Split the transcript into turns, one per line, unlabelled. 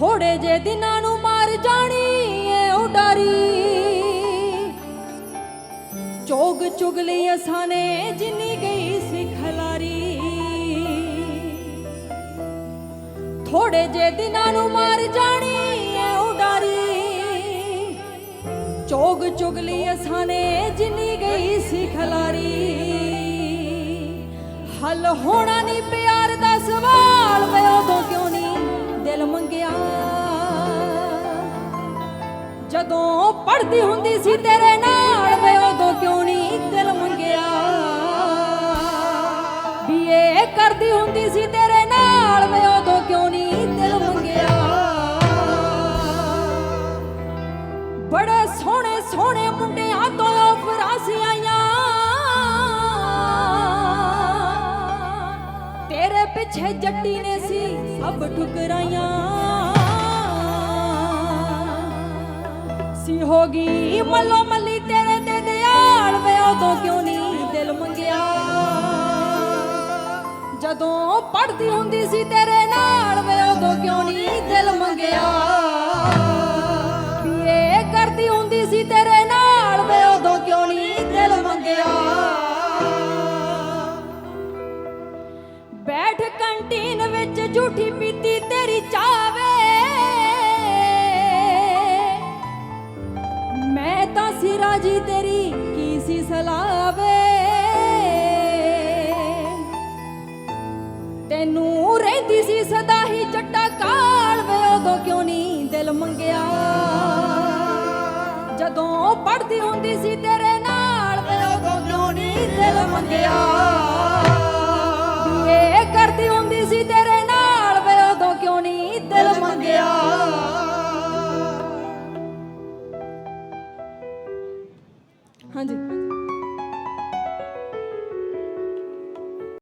ਥੋੜੇ ਜੇ ਦਿਨਾਂ ਨੂੰ ਮਾਰ ਜਾਣੀ ਏ ਉਡਾਰੀ ਚੋਗ ਚੁਗਲੀ ਅਸਾਂ ਨੇ ਜਿੰਨੀ ਗਈ ਸੀ ਖਲਾਰੀ। ਥੋੜੇ ਜੇ ਦਿਨਾਂ ਨੂੰ ਮਾਰ ਜਾਣੀ ਏ ਉਡਾਰੀ ਚੋਗ ਚੁਗਲੀ ਅਸਾਂ ਨੇ ਜਿੰਨੀ ਗਈ ਸੀ ਖਲਾਰੀ। ਹੱਲ ਹੋਣਾ ਨਹੀਂ ਪਿਆਰ ਦਾ ਸਵਾਲ ਵੇ ਉਦੋਂ ਕਿਉਂ ਜਦੋਂ ਪੜਦੀ ਹੁੰਦੀ ਸੀ, ਤੇਰੇ ਨਾਲ ਵੇ ਉਦੋਂ ਕਿਉਂ ਨਹੀਂ ਦਿਲ ਮੰਗਿਆ? ਵੀ ਕਰਦੀ ਹੁੰਦੀ ਸੀ, ਤੇਰੇ ਨਾਲ ਵੇ ਉਦੋਂ ਕਿਉਂ ਨਹੀਂ ਦਿਲ ਮੰਗਿਆ? ਬੜੇ ਸੋਹਣੇ ਸੋਹਣੇ ਮੁੰਡਿਆਂ ਤੋਂ ਆਫਰਾਂ ਆਈਆਂ। ਤੇਰੇ ਪਿੱਛੇ ਜੱਟੀ ਨੇ ਸੀ, ਸਭ ਠੁਕਰਾਈਆਂ। ਹੋ ਗਈ। ਮੱਲੋ ਮੱਲੀ ਤੇਰੇ ਤੇ ਦਿਆਲ ਵੇ, ਉਦੋਂ ਕਿਉਂ ਨਹੀਂ ਦਿਲ ਮੰਗਿਆ? ਜਦੋਂ ਪੜਦੀ ਹੁੰਦੀ ਸੀ ਤੇਰੇ ਨਾਲ ਵੇ, ਉਦੋਂ ਕਿਉਂ ਨਹੀਂ ਦਿਲ ਮੰਗਿਆ? ਵੀ ਕਰਦੀ ਹੁੰਦੀ ਸੀ ਤੇਰੇ ਨਾਲ ਵੇ, ਉਦੋਂ ਕਿਉਂ ਨਹੀਂ ਦਿਲ ਮੰਗਿਆ? ਬੈਠ ਕੰਟੀਨ ਵਿੱਚ ਝੂਠੀ ਪੀਤੀ ਤੇਰੀ ਚਾਹ ਤਾਂ ਸੀ ਰਾਜੀ ਤੇਰੀ, ਕੀ ਸੀ ਸਲਾਵੇ? ਤੈਨੂੰ ਰਹਿੰਦੀ ਸੀ ਸਦਾ ਹੀ ਚੱਟਾ ਕਾਲ ਵੇ, ਉਦੋਂ ਕਿਉਂ ਨਹੀਂ ਦਿਲ ਮੰਗਿਆ? ਜਦੋਂ ਪੜਦੀ ਹੁੰਦੀ ਸੀ ਤੇਰੇ ਨਾਲ ਵੇ, ਉਦੋਂ ਕਿਉਂ ਨਹੀਂ ਦਿਲ ਮੰਗਿਆ? ਹਾਂਜੀ